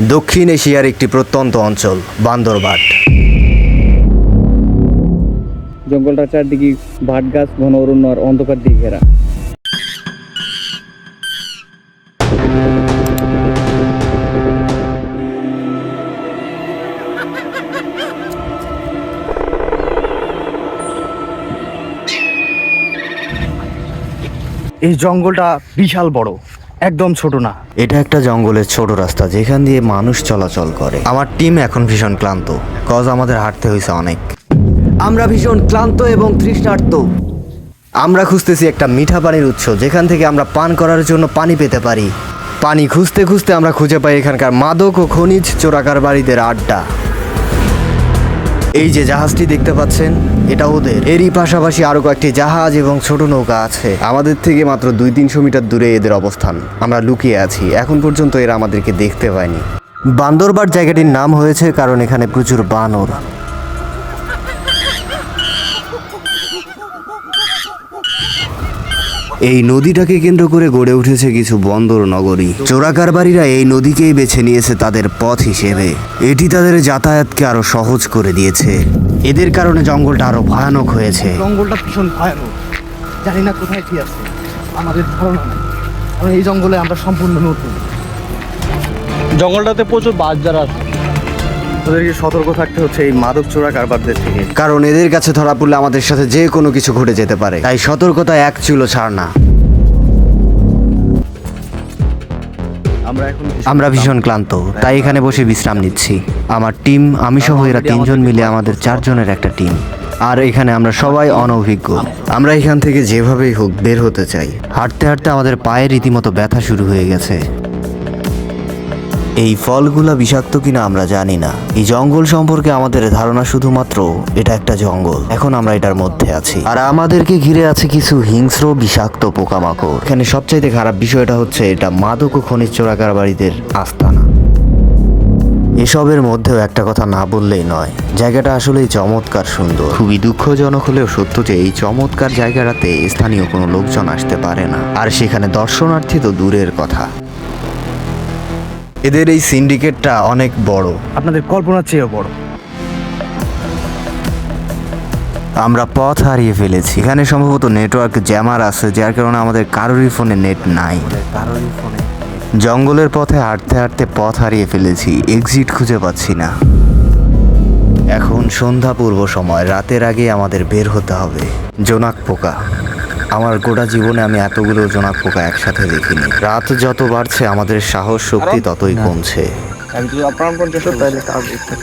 দক্ষিণ এশিয়ার একটি প্রত্যন্ত অঞ্চল বান্দরবাট জঙ্গলটার চারদিকে ভাট গাছ ঘন অরণ্য আর অন্ধকার দিয়ে ঘেরা। এই জঙ্গলটা বিশাল বড়। একদম ছোট না। এটা একটা জঙ্গলের ছোট রাস্তা যেখান দিয়ে মানুষ চলাচল করে। আমার টিম এখন ভীষণ ক্লান্ত। কজ আমাদের হাঁটতে হয়েছে অনেক। আমরা ভীষণ ক্লান্ত এবং তৃষ্ণার্ত। আমরা খুঁজতেছি একটা মিঠা পানির উৎস, যেখান থেকে আমরা পান করার জন্য পানি পেতে পারি। পানি খুঁজতে খুঁজতে আমরা খুঁজে পাই এখানকার মাদক ও খনিজ চোরাকার বাড়িদের আড্ডা। এই যে জাহাজটি দেখতে পাচ্ছেন, এটা ওদের। এরই পাশাপাশি আরও কয়েকটি জাহাজ এবং ছোট নৌকা আছে। আমাদের থেকে মাত্র দুই তিনশো মিটার দূরে এদের অবস্থান। আমরা লুকিয়ে আছি। এখন পর্যন্ত এরা আমাদেরকে দেখতে পায়নি। বান্দরবার জায়গাটির নাম হয়েছে কারণ এখানে প্রচুর বানর। এই নদীটাকে কেন্দ্র করে গড়ে উঠেছে কিছু বন্দর নগরী। চোরাকারবারীরা এই নদীকেই বেছে নিয়েছে তাদের পথ হিসেবে। এটি তাদের যাতায়াতকে আরও সহজ করে দিয়েছে। এদের কারণে জঙ্গলটা আরও ভয়ানক হয়েছে। জঙ্গলটা ভীষণ ভয়ানক। জানি না কোথায় কি আছে। আমাদের ধারণা নেই। কারণ এই জঙ্গলে আমরা সম্পূর্ণ নতুন। জঙ্গলটাতে প্রচুর বাজার আছে। ওদেরকে সতর্ক থাকতে হচ্ছে এই মাদক চোরা কারবারদের থেকে। কারণ এদের কাছে ধরা পড়লে আমাদের সাথে যে কোনো কিছু ঘটে যেতে পারে। তাই সতর্কতা এক চুলো ছাড় না। আমরা এখন আমরা ভীষণ ক্লান্ত। তাই এখানে বসে বিশ্রাম নিচ্ছি। আমার টিম আমি সহ এরা তিনজন মিলে আমাদের চারজনের একটা টিম। আর এখানে আমরা সবাই অনভিজ্ঞ। আমরা এখান থেকে যেভাবেই হোক বের হতে চাই। হাঁটতে হাঁটতে আমাদের পায়ে রীতিমতো ব্যথা শুরু হয়ে গেছে। এই ফলগুলা বিষাক্ত কিনা আমরা জানি না। এই জঙ্গল সম্পর্কে আমাদের ধারণা শুধুমাত্র এটা একটা জঙ্গল। এখন আমরা এটার মধ্যে আছি। আর আমাদেরকে ঘিরে আছে কিছু হিংস্র বিষাক্ত পোকামাকড়। এখানে সবচাইতে খারাপ বিষয়টা হচ্ছে এটা মাদক ও খনিজ চোরাকারবারীদের আস্তানা। এসবের মধ্যেও একটা কথা না বললেই নয়, জায়গাটা আসলেই চমৎকার সুন্দর। খুবই দুঃখজনক হলেও সত্য যে এই চমৎকার জায়গাটাতে স্থানীয় কোনো লোকজন আসতে পারে না। আর সেখানে দর্শনার্থী তো দূরের কথা। এদের এই সিন্ডিকেটটা অনেক বড়। আপনাদের কল্পনার চেয়েও বড়। আমরা পথ হারিয়ে ফেলেছি। এখানে সম্ভবত নেটওয়ার্ক জ্যামার আছে যার কারণে আমাদের কারোরই ফোনে নেট নাই। জঙ্গলের পথে হাঁটতে হাঁটতে পথ হারিয়ে ফেলেছি এক্সিট খুঁজে পাচ্ছি না। এখন সন্ধ্যা পূর্ব সময় রাতের আগে আমাদের বের হতে হবে। জোনাক পোকা। আমার গোটা জীবনে আমি এতগুলো জোনাক পোকা একসাথে দেখিনি। রাত যত বাড়ছে আমাদের সাহস শক্তি ততই কমছে। আমি যদি অপ্রাণ পর্যন্ত তাহলে তাও দেখতে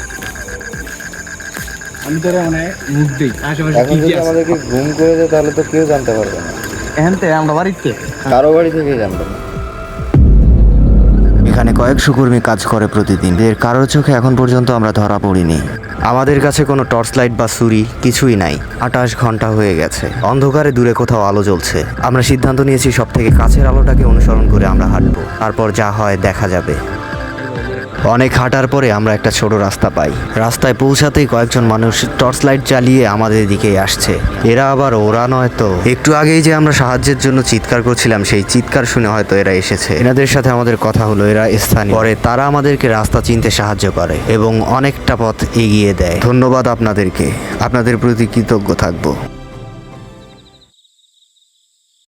আমি তোরা মানে মুখ দিই আশেপাশে কি কি আমাদেরকে ঘুম করে দেয় তাহলে তো কেউ জানতে পারবে না। এখান থেকে আমরা বাড়িতে? কারও বাড়ি থেকে জানবে না এখানে কয়েকশো কর্মী কাজ করে প্রতিদিন। এর কারোর চোখে এখন পর্যন্ত আমরা ধরা পড়িনি। আমাদের কাছে কোনো টর্চ লাইট বা সুরি কিছুই নাই। আটাশ ঘণ্টা হয়ে গেছে। অন্ধকারে দূরে কোথাও আলো জ্বলছে। আমরা সিদ্ধান্ত নিয়েছি সব থেকে কাছের আলোটাকে অনুসরণ করে আমরা হাঁটবো। তারপর যা হয় দেখা যাবে। অনেক হাঁটার পরে আমরা একটা ছোট রাস্তা পাই। রাস্তায় পৌঁছাতেই কয়েকজন মানুষ টর্চ লাইট চালিয়ে আমাদের দিকে আসছে। এরা আবার ওরা নয় তো। একটু আগেই যে আমরা সাহায্যের জন্য চিৎকার করছিলাম, সেই চিৎকার শুনে হয়তো এরা এসেছে। এনাদের সাথে আমাদের কথা হলো, এরা স্থানীয়। পরে তারা আমাদেরকে রাস্তা চিনতে সাহায্য করে এবং অনেকটা পথ এগিয়ে দেয়। ধন্যবাদ আপনাদেরকে। আপনাদের প্রতি কৃতজ্ঞ থাকব।